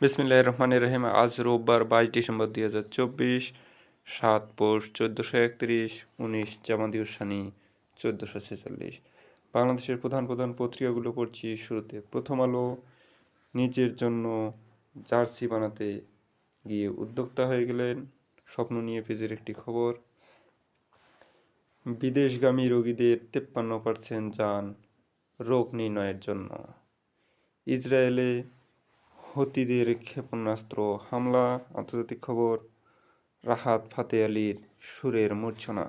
বিসমিল্লাহ রহমান রহিম। আজ রোববার বাইশ ডিসেম্বর দুই হাজার চব্বিশ, সাত পৌষ চোদ্দোশো একত্রিশ, উনিশ জামাদিউসানি চোদ্দোশো ছেচল্লিশ। বাংলাদেশের প্রধান প্রধান পত্রিকাগুলো পড়ছি শুরুতে। প্রথম আলো নিজের জন্য জার্সি বানাতে গিয়ে উদ্যোক্তা হয়ে গেলেন স্বপ্ন নিয়ে পেজের একটি খবর। বিদেশগামী রোগীদের তেপ্পান্ন পার্সেন্ট যান রোগ নির্ণয়ের জন্য। ইসরায়েলে হতিদের ক্ষেপণাস্ত্র হামলা, আন্তর্জাতিক খবর, রাহাত ফাতে আলীর সুরের মূর্ছনা।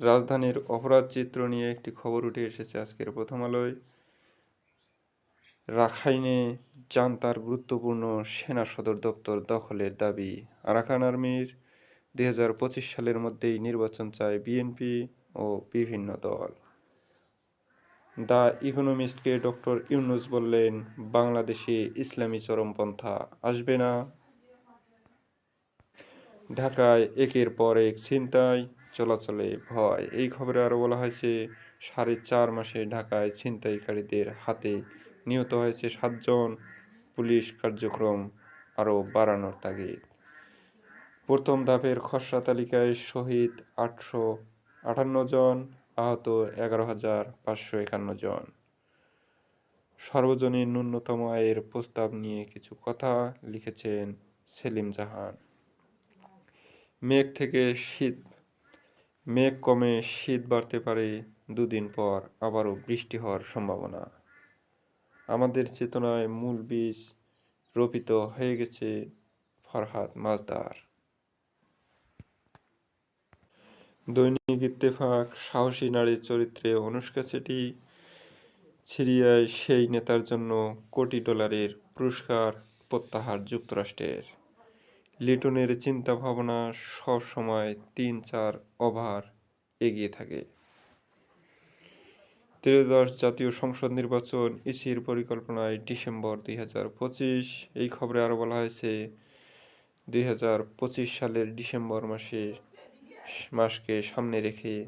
রাজধানীর অপরাধ চিত্র নিয়ে একটি খবর উঠে এসেছে আজকের প্রথম আলোয়। রাখাইনে জান্তার গুরুত্বপূর্ণ সেনা সদর দপ্তর দখলের দাবি। আরাকান আর্মির দু হাজার পঁচিশ সালের মধ্যেই নির্বাচন চায় বিএনপি ও বিভিন্ন দল। দ্য ইকোনমিস্টকে ডক্টর ইউনুস বললেন, বাংলাদেশে ইসলামী চরমপন্থা আসবে না। ঢাকায় একের পর এক ছিনতাই, চলাচলে ভয়। এই খবরে আরও বলা হয়েছে, সাড়ে চার মাসে ঢাকায় ছিনতাইকারীদের হাতে নিহত হয়েছে সাতজন। পুলিশ কার্যক্রম আরও বাড়ানোর তাগিদ। প্রথম ধাপের খসড়া তালিকায় শহীদ আটশো আটান্ন জন আহত এগারো হাজার পাঁচশো একান্ন জন। সর্বজনীন ন্যূনতম আয়ের প্রস্তাব নিয়ে কিছু কথা লিখেছেন সেলিম জাহান। মেঘ থেকে শীত। মেঘ কমে শীত বাড়তে পারে দুদিন পর, আবারও বৃষ্টি হওয়ার সম্ভাবনা। আমাদের চেতনায় মূল বীজ রোপিত হয়ে গেছে ফরহাদ মাজদার। দৈনিক ইত্তেফাক, সাহসী নারীর চরিত্রে অনুষ্কা সেটি সিরিয়ায় সেই নেতার জন্য কোটি ডলারের পুরস্কার প্রত্যাহার যুক্তরাষ্ট্রের। লিটনের চিন্তা ভাবনা সবসময় তিন চার ওভার এগিয়ে থাকে। ত্রয়োদশ জাতীয় সংসদ নির্বাচন ইসির পরিকল্পনায় ডিসেম্বর দুই হাজার পঁচিশ। এই খবরে আরও বলা হয়েছে, দুই হাজার পঁচিশ সালের ডিসেম্বর মাসে মাসকে সামনে রেখে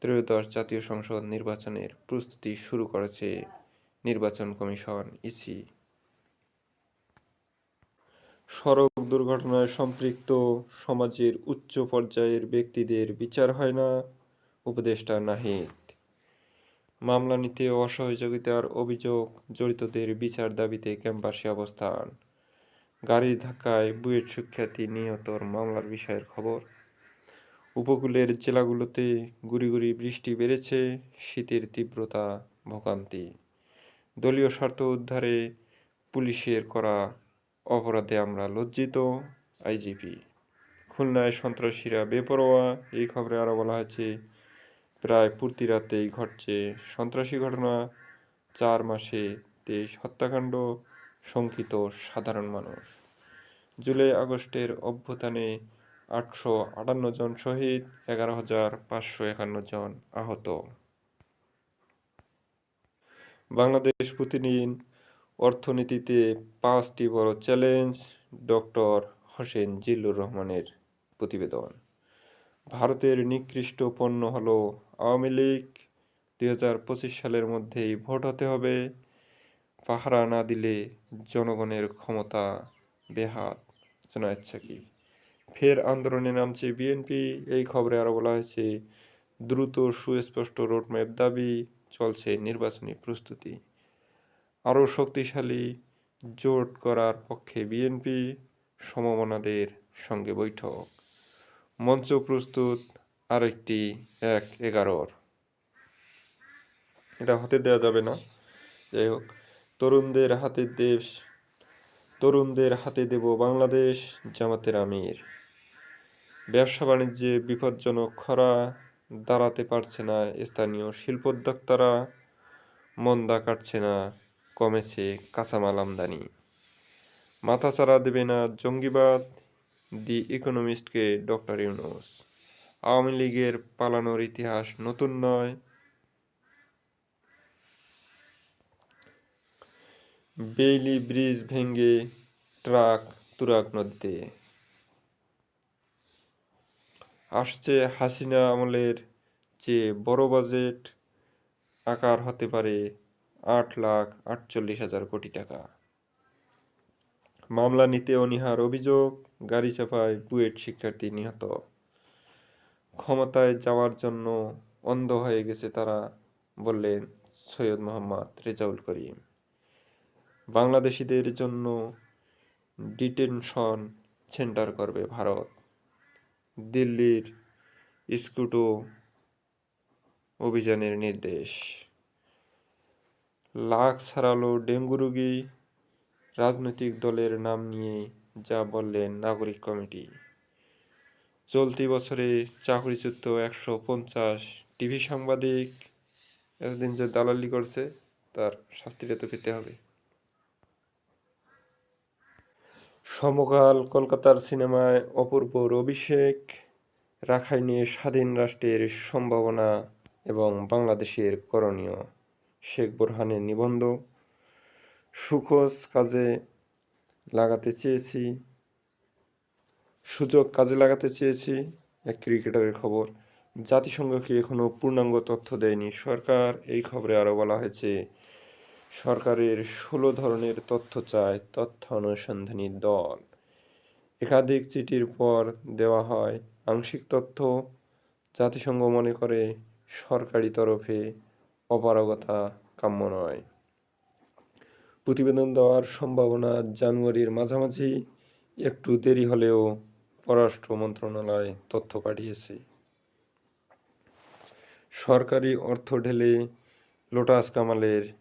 ত্রয়োদশ জাতীয় সংসদ নির্বাচনের প্রস্তুতি শুরু করেছে নির্বাচন কমিশন ইসি। সড়ক দুর্ঘটনায় সম্পৃক্ত সমাজের উচ্চ পর্যায়ের ব্যক্তিদের বিচার হয় না, উপদেষ্টা নাহিদ। মামলা নিতে অসহযোগিতার অভিযোগ, জড়িতদের বিচার দাবিতে ক্যাম্পাসে অবস্থান। গাড়ির ধাক্কায় বুয়েট শিক্ষার্থী নিহতর মামলার বিষয়ের খবর। উপকূলের জেলাগুলোতে গুড়ি গুড়ি বৃষ্টি বেড়েছে, শীতের তীব্রতা ভোগান্তি। দলীয় স্বার্থ উদ্ধারে পুলিশের করা অপরাধে আমরা লজ্জিত আইজিপি। খুলনায় সন্ত্রাসীরা বেপরোয়া, এই খবরে আরও বলা হয়েছে, প্রায় প্রতি রাতেই ঘটছে সন্ত্রাসী ঘটনা। চার মাসে তেইশ হত্যাকাণ্ড, শঙ্কিত সাধারণ মানুষ। জুলাই আগস্টের অভ্যুত্থানে আটশো আটান্ন জন শহীদ, এগারো হাজার পাঁচশো একান্ন জন আহত। বাংলাদেশ প্রতিদিন অর্থনীতিতে পাঁচটি বড় চ্যালেঞ্জ, ডক্টর হোসেন জিল্লুর রহমানের প্রতিবেদন। ভারতের নিকৃষ্ট পণ্য হল আওয়ামী লীগ। দুই হাজার পঁচিশ সালের মধ্যেই ভোট হতে হবে। পাহারা না দিলে জনগণের ক্ষমতা বেহাত জানা কি ফের আন্দোলনে নামছে বিএনপি। এই খবরে আরও বলা হয়েছে, দ্রুত সুস্পষ্ট রোডম্যাপ দাবি চলছে নির্বাচনী প্রস্তুতি। আরও শক্তিশালী জোট করার পক্ষে বিএনপি সমমনাদের সঙ্গে বৈঠক। মঞ্চ প্রস্তুত আরেকটি এক এগারোর। এটা হতে দেওয়া যাবে না। যাই হোক, তরুণদের হাতে দেশ, তরুণদের হাতে দেব বাংলাদেশ জামাতের আমির। ব্যবসা বাণিজ্যে বিপজ্জনক খরা দাঁড়াতে পারছে না, স্থানীয় শিল্পোদ্যোক্তারা মন্দা কাটছে না, কমেছে কাঁচামাল আমদানি। মাথাচাড়া দেবে না জঙ্গিবাদ, দি ইকোনমিস্টকে ডক্টর ইউনুস। আওয়ামী লীগের পালানোর ইতিহাস নতুন নয়। বেইলি ব্রিজ ভেঙে ট্রাক তুরাগ নদীতে। আসছে হাসিনা আমলের চেয়ে বড় বাজেট আকার হতে পারে আট লাখ আটচল্লিশ হাজার কোটি টাকা। মামলা নিতে অনীহার অভিযোগ, গাড়ি চাপায় বুয়েট শিক্ষার্থী নিহত। ক্ষমতায় যাওয়ার জন্য অন্ধ হয়ে গেছে তারা, বললেন সৈয়দ মোহাম্মদ রেজাউল করিম। বাংলাদেশিদের জন্য ডিটেনশন সেন্টার করবে ভারত। দিল্লির স্কুটো অভিযানের নির্দেশ। লাখ ছাড়ালো ডেঙ্গু রোগী রাজনৈতিক দলের নাম নিয়ে যা বললেন নাগরিক কমিটি। চলতি বছরে চাকরিচ্যুত একশো পঞ্চাশ টিভি সাংবাদিক এতদিন যে দালালি করছে, তার শাস্তিটা তো পেতে হবে। সমকাল কলকাতার সিনেমায় অপূর্বর অভিষেক রাখাইনে স্বাধীন রাষ্ট্রের সম্ভাবনা এবং বাংলাদেশের করণীয়। শেখ বোরহানের নিবন্ধ, সুখোজ কাজে লাগাতে চেয়েছি। সুযোগ কাজে লাগাতে চেয়েছি, এক ক্রিকেটারের খবর। জাতিসংঘকে এখনও পূর্ণাঙ্গ তথ্য দেয়নি সরকার। এই খবরে আরও বলা হয়েছে সরকারের ষোলো ধরনের তথ্য চায় তথ্য অনুসন্ধানী দল। একাধিক চিঠির পর দেওয়া হয়, আংশিক তথ্য জাতিসংঘ মনে করে সরকারি তরফে অপারগতা কাম্য নয়। প্রতিবেদন দেওয়ার সম্ভাবনা জানুয়ারির মাঝামাঝি, একটু দেরি হলেও পররাষ্ট্র মন্ত্রণালয় তথ্য পাঠিয়েছে। সরকারি অর্থ ঢেলে লোটাস কামালের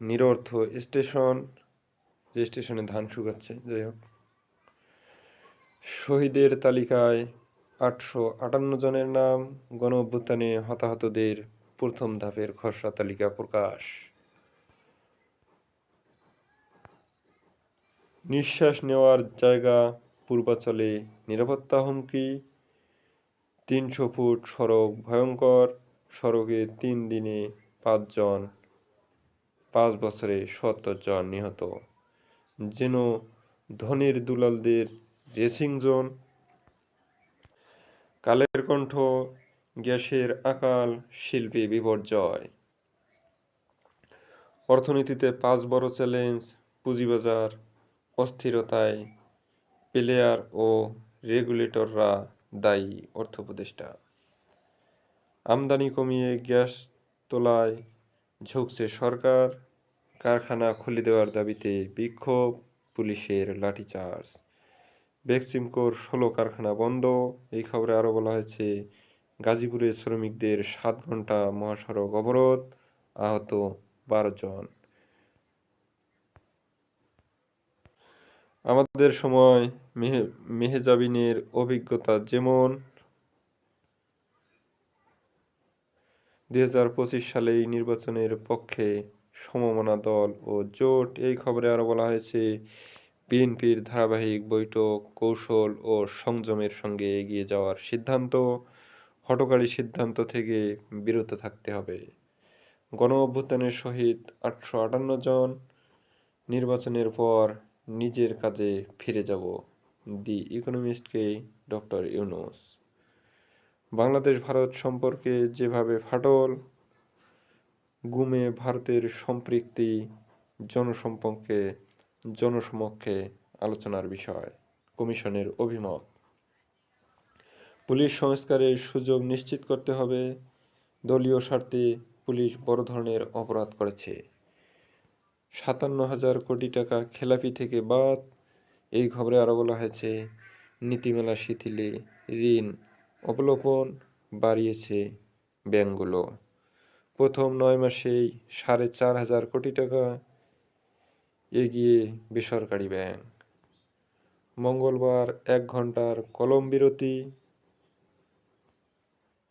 নিরর্থ স্টেশন, যে স্টেশনে ধান শুকাচ্ছে, যাই হোক। শহীদের তালিকায় আটশো আটান্ন জনের নাম, গণ অভ্যুত্থানে হতাহতদের প্রথম ধাপের খসড়া তালিকা প্রকাশ। নিঃশ্বাস নেওয়ার জায়গা, পূর্বাচলে নিরাপত্তা হুমকি, তিনশো ফুট সড়ক ভয়ঙ্কর, সড়কে তিন দিনে পাঁচজন পাঁচ বছরে সত্তর জন নিহত। যেন ধনির দুলালদের রেসিং জোন কালের কণ্ঠ, গ্যাসের আকাল, শিল্পী বিপর্যয়। অর্থনীতিতে পাঁচ বড় চ্যালেঞ্জ পুঁজিবাজার, অস্থিরতায় প্লেয়ার ও রেগুলেটররা দায়ী অর্থ উপদেষ্টা। আমদানি কমিয়ে গ্যাস তোলায় ঝুঁকছে সরকার। কারখানা খুলে দেওয়ার দাবিতে বিক্ষোভ, পুলিশের লাঠিচার্জ। বেক্সিমকোর ষোলো কারখানা বন্ধ। এই খবরে আরও বলা হয়েছে, গাজীপুরে শ্রমিকদের সাত ঘণ্টা মহাসড়ক অবরোধ, আহত বারো জন। আমাদের সময়, মেহে, মেহেজাবিনের অভিজ্ঞতা যেমন। দুই হাজার পঁচিশ সালে এই নির্বাচনের পক্ষে সমমনা দল ও জোট, এই খবরে আরও বলা হয়েছে, বিএনপির ধারাবাহিক বৈঠক, কৌশল ও সংযমের সঙ্গে এগিয়ে যাওয়ার সিদ্ধান্ত, হটকারী সিদ্ধান্ত থেকে বিরত থাকতে হবে। গণ অভ্যুত্থানের সহিত আটশো আটান্ন জন নির্বাচনের পর নিজের কাজে ফিরে যাব। দি ইকোনমিস্টকে ডক্টর ইউনুস। বাংলাদেশ ভারত সম্পর্কে যেভাবে ফাটল গুমে ভারতের সম্পৃক্তি জনসম্পর্কে, জনসমক্ষে আলোচনার বিষয়, কমিশনের অভিমত। পুলিশ সংস্কারের সুযোগ নিশ্চিত করতে হবে। দলীয় স্বার্থে পুলিশ বড় ধরনের অপরাধ করেছে। সাতান্ন হাজার কোটি টাকা খেলাপি থেকে বাদ, এই খবরে আরও বলা হয়েছে, নীতিমেলা শিথিলে ঋণ অবলোপন বাড়িয়েছে ব্যাংকগুলো। প্রথম নয় মাসেই সাড়ে চার হাজার কোটি টাকা এগিয়ে বেসরকারি ব্যাংক। মঙ্গলবার এক ঘণ্টার কলম বিরতি,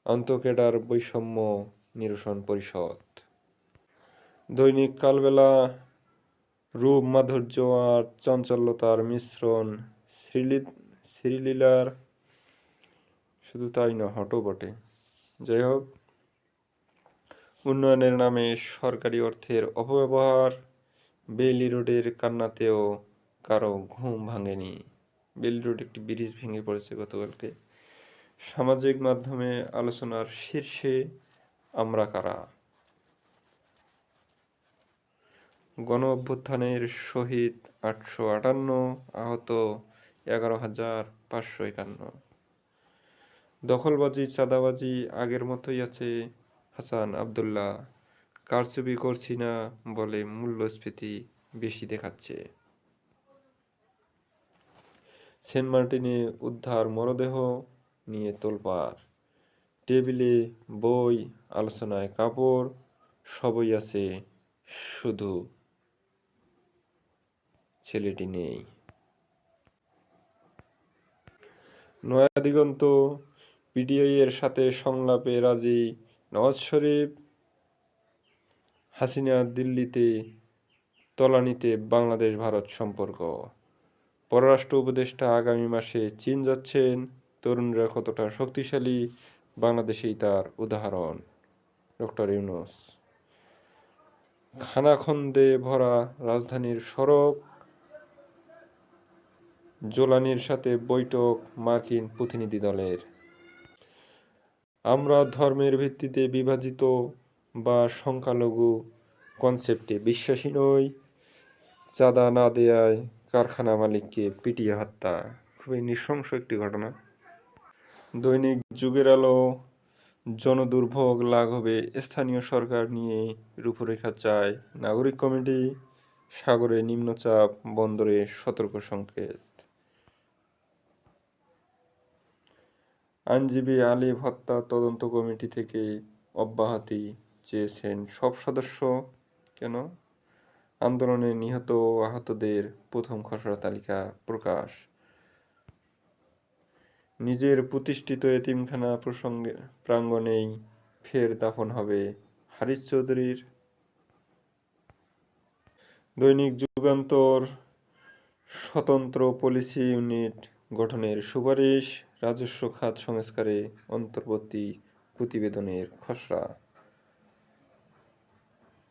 আন্তঃকেডার বৈষম্য নিরসন পরিষদ। দৈনিক কালবেলা, রূপ, মাধুর্য আর চঞ্চলতার মিশ্রণ শ্রীলি, শ্রীলীলার, শুধু তাই না, হটও বটে। যাই হোক উন্নয়নের নামে সরকারি অর্থের অপব্যবহার, বেইলি রোডের কান্নাতেও কারও ঘুম ভাঙেনি। বেইলি রোড একটি ব্রিজ ভেঙে পড়েছে গতকালকে। সামাজিক মাধ্যমে আলোচনার শীর্ষে আমরা কারা? গণ অভ্যুত্থানের শহীদ আটশো আটান্ন, আহত এগারো হাজার পাঁচশো একান্ন। দখলবাজি, চাঁদাবাজি আগের মতোই আছে হাসান আবদুল্লাহ, কারচুপি করছি না বলে মূল্যস্ফীতি বেশি দেখাচ্ছে। সেন্ট মার্টিনে উদ্ধার মরদেহ নিয়ে তোলপাড়। টেবিলে বই, আলোচনায় কাপড়, সবই আছে, শুধু ছেলেটি নেই। নয়া দিগন্ত পিডিআই এর সাথে সংলাপে রাজি নওয়াজ শরীফ, হাসিনা দিল্লিতে তলানিতে বাংলাদেশ ভারত সম্পর্ক। পররাষ্ট্র উপদেষ্টা আগামী মাসে চীন যাচ্ছেন। তরুণরা কতটা শক্তিশালী বাংলাদেশেই তার উদাহরণ। ডক্টর ইউনুস। খানাখন্দে ভরা রাজধানীর সড়ক। জোলানির সাথে বৈঠক মার্কিন প্রতিনিধি দলের। আমরা ধর্মের ভিত্তিতে বিভাজিত বা সংখ্যালঘু কনসেপ্টে বিশ্বাসী নই। চাঁদা না দেয়ায় কারখানা মালিককে পিটিয়ে হত্যা, খুবই নৃশংস একটি ঘটনা। দৈনিক যুগের আলো, জনদুর্ভোগ লাঘবে স্থানীয় সরকার নিয়ে রূপরেখা চায় নাগরিক কমিটি। সাগরে নিম্নচাপ, বন্দরে সতর্ক সংকেত। আইনজীবী আলিফ হত্যা তদন্ত কমিটি থেকে অব্যাহতি চেয়েছেন। সব সদস্য কেন? আন্দোলনে নিহত ও আহতদের প্রথম খসড়া তালিকা প্রকাশ। নিজের প্রতিষ্ঠিত এতিমখানা প্রসঙ্গে প্রাঙ্গণেই ফের দাফন হবে হারিস চৌধুরীর। দৈনিক যুগান্তর স্বতন্ত্র পলিসি ইউনিট গঠনের সুপারিশ রাজস্ব খাত সংস্কারে অন্তর্বর্তী প্রতিবেদনের খসড়া।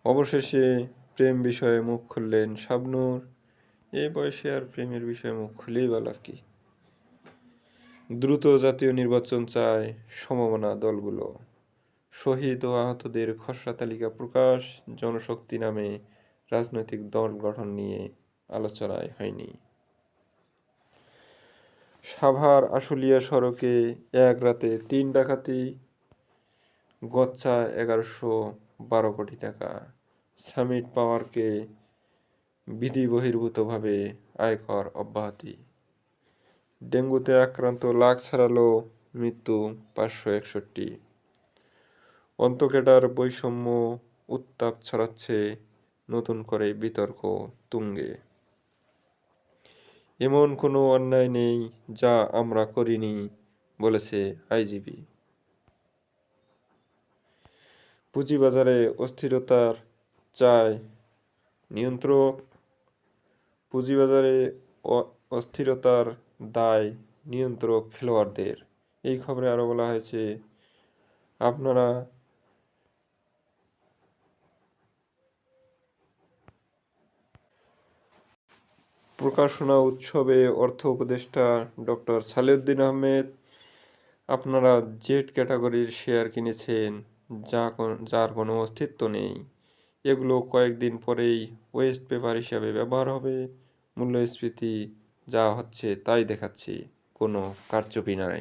অবশেষে প্রেম বিষয়ে মুখ খুললেন শাবনূর। এই বয়সে আর প্রেমের বিষয়ে মুখ খুলেই বা লাভ কি? দ্রুত জাতীয় নির্বাচন চায় সমমনা দলগুলো। শহীদ ও আহতদের খসড়া তালিকা প্রকাশ, জনশক্তি নামে রাজনৈতিক দল গঠন নিয়ে আলোচনায় হয়নি। সাভার আশুলিয়া সড়কে এক রাতে তিন ডাকাতি, গচ্ছা এগারোশো বারো কোটি টাকা। সামিট পাওয়ারকে বিধি বহির্ভূতভাবে আয়কর অব্যাহতি। ডেঙ্গুতে আক্রান্ত লাখ ছাড়ালো মৃত্যু পাঁচশো একষট্টি। অন্তকেটার বৈষম্য উত্তাপ ছড়াচ্ছে নতুন করে বিতর্ক তুঙ্গে। এমন কোনো অন্যায় নেই যা আমরা করিনি, বলেছে আইজিবি পুঁজিবাজারে অস্থিরতার চায় নিয়ন্ত্রক। পুঁজিবাজারে অস্থিরতার দায় নিয়ন্ত্রক খেলোয়াড়দের। এই খবরে আরও বলা হয়েছে, আপনারা প্রকাশনা উৎসবে অর্থ উপদেষ্টা ডক্টর সালেউদ্দিন আহমেদ, আপনারা জেড ক্যাটাগরির শেয়ার কিনেছেন, যা যার কোনো অস্তিত্ব নেই। এগুলো কয়েকদিন পরেই ওয়েস্ট পেপার হিসাবে ব্যবহার হবে। মূল্যস্ফীতি যা হচ্ছে তাই দেখাচ্ছে, কোনো কারচুপি নাই।